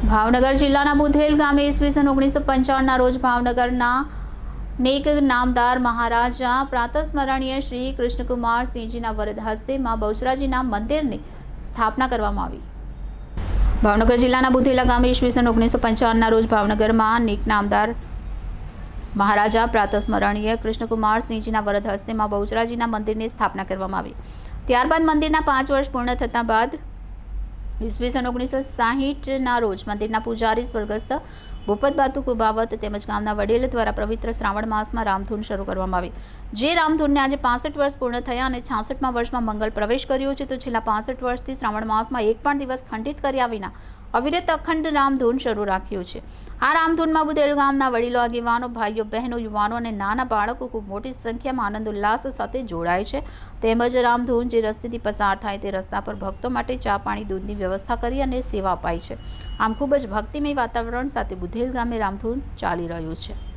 ભાવનગર જિલ્લાના બુધેલ ગામે ઈસવીસન ઓગણીસો પંચાવનના રોજ ભાવનગરના નેક નામદાર મહારાજા પ્રાતસ્મરણીય શ્રી કૃષ્ણકુમાર સિંહજીના વરદ હસ્તે મા બહુચરાજીના મંદિરની સ્થાપના કરવામાં આવી. ભાવનગર જિલ્લાના બુધેલા ગામે ઈસવીસન ઓગણીસો પંચાવનના રોજ ભાવનગરમાં નેક નામદાર મહારાજા પ્રાતસ્મરણીય કૃષ્ણકુમાર સિંહજીના વરદ હસ્તે મા બહુચરાજીના મંદિરની સ્થાપના કરવામાં આવી. ત્યારબાદ મંદિરના પાંચ વર્ષ પૂર્ણ થતા બાદ ઈસવીસન ઓગણીસો સાહીઠના રોજ મંદિરના પૂજારી સ્વર્ગસ્થ ભૂપત બાતુ કુબાવત તેમજ ગામના વડીલ દ્વારા પવિત્ર શ્રાવણ માસમાં રામધૂન શરૂ કરવામાં આવી. જે રામધૂનને આજે પાસઠ વર્ષ પૂર્ણ થયા અને છાસઠમાં વર્ષમાં મંગલ પ્રવેશ કર્યો છે, તો છેલ્લા પાસઠ વર્ષથી શ્રાવણ માસમાં એક પણ દિવસ ખંડિત કર્યા વિના અવિરત અખંડ રામધૂન શરૂ રાખ્યું છે. આ રામધૂનમાં બુદેલ ગામના વડીલો, આગેવાનો, ભાઈઓ, બહેનો, યુવાનો અને નાના બાળકો ખૂબ મોટી સંખ્યામાં આનંદ ઉલ્લાસ સાથે જોડાય છે. તેમજ રામધૂન જે રસ્તેથી પસાર થાય તે રસ્તા પર ભક્તો માટે ચા પાણી, દૂધની વ્યવસ્થા કરી અને સેવા અપાય છે. આમ ખૂબ જ ભક્તિમય વાતાવરણ સાથે બુધેલ ગામે રામધૂન ચાલી રહ્યું છે.